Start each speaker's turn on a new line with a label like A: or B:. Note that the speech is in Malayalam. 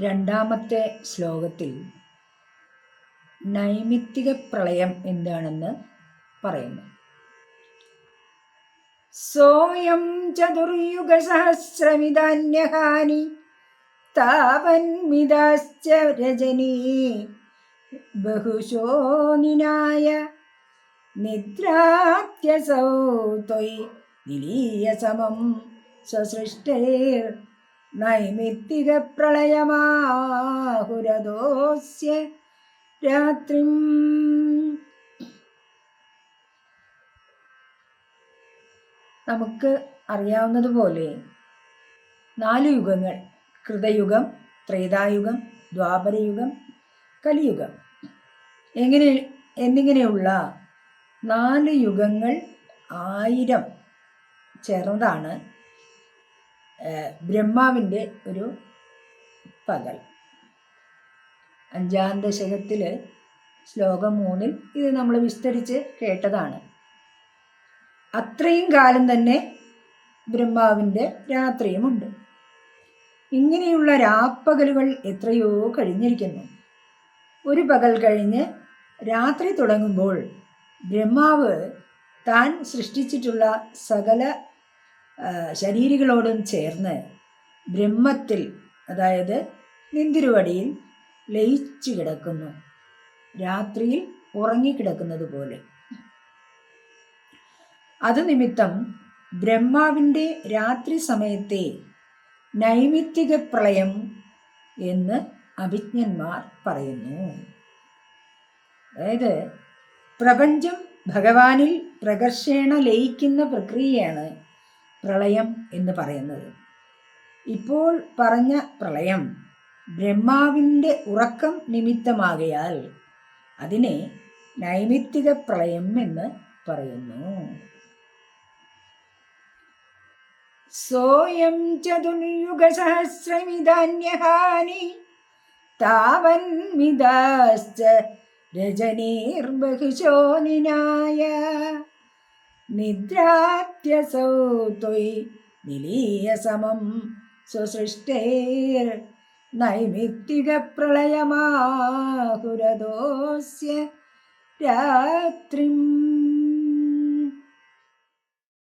A: രണ്ടാമത്തെ ശ്ലോകത്തിൽ നൈമിത്തിക പ്രളയം എന്താണെന്ന് പറയുന്നു. സോയം ചതുർയുഗസഹസ്രമിതാന്യഹാനി താപന്മിതാശ്ച രജനീ ബഹുശോനിനായ നിദ്രാത്യസൗ ത്വയി നിലീയസമം സ്വസൃഷ്ടൈർ നൈമിത്തിക പ്രളയമാഹുരദോസ്യ രാത്രിം. നമുക്ക് അറിയാവുന്നതുപോലെ നാല് യുഗങ്ങൾ. കൃതയുഗം ത്രേതായുഗം ദ്വാപരയുഗം കലിയുഗം. എങ്ങനെ എന്നിങ്ങനെയുള്ള നാല് യുഗങ്ങൾ ആയിരം ചേർന്നതാണ്. ബ്രഹ്മാവിന്റെ ഒരു പകൽ. അഞ്ചാം ദശകത്തിൽ ശ്ലോകം മൂന്നിൽ ഇത് നമ്മൾ വിസ്തരിച്ച് കേട്ടതാണ്. അത്രയും കാലം തന്നെ ബ്രഹ്മാവിന്റെ രാത്രിയുമുണ്ട്. ഇങ്ങനെയുള്ള രാപ്പകലുകൾ എത്രയോ കഴിഞ്ഞിരിക്കുന്നു. ഒരു പകൽ കഴിഞ്ഞ് രാത്രി തുടങ്ങുമ്പോൾ ബ്രഹ്മാവ് താൻ സൃഷ്ടിച്ചിട്ടുള്ള സകല ശരീരികളോടും ചേർന്ന് ബ്രഹ്മത്തിൽ അതായത് നിന്തിരുവടിയിൽ ലയിച്ചു കിടക്കുന്നു. രാത്രിയിൽ ഉറങ്ങിക്കിടക്കുന്നത് പോലെ. അത് നിമിത്തം ബ്രഹ്മാവിന്റെ രാത്രി സമയത്തെ നൈമിത്തിക പ്രളയം എന്ന് അഭിജ്ഞന്മാർ പറയുന്നു. അതായത് പ്രപഞ്ചം ഭഗവാനിൽ പ്രകർഷേണ ലയിക്കുന്ന പ്രക്രിയയാണ് പ്രളയം എന്ന് പറയുന്നത്. ഇപ്പോൾ പറഞ്ഞ പ്രളയം ബ്രഹ്മാവിന്റെ ഉറക്കം നിമിത്തമാകയാൽ അതിനെ നൈമിത്തിക പ്രളയം എന്ന് പറയുന്നു. സോയം ചതുർയുഗസഹസ്രമിധാന്യഹാനി താവന്മിതാശ്ച രജനീർബഹുശോനിനായ നിദ്രാത്യസൗ ത്വയി നിലീയസമം സുസൃഷ്ടേർ രാത്രിം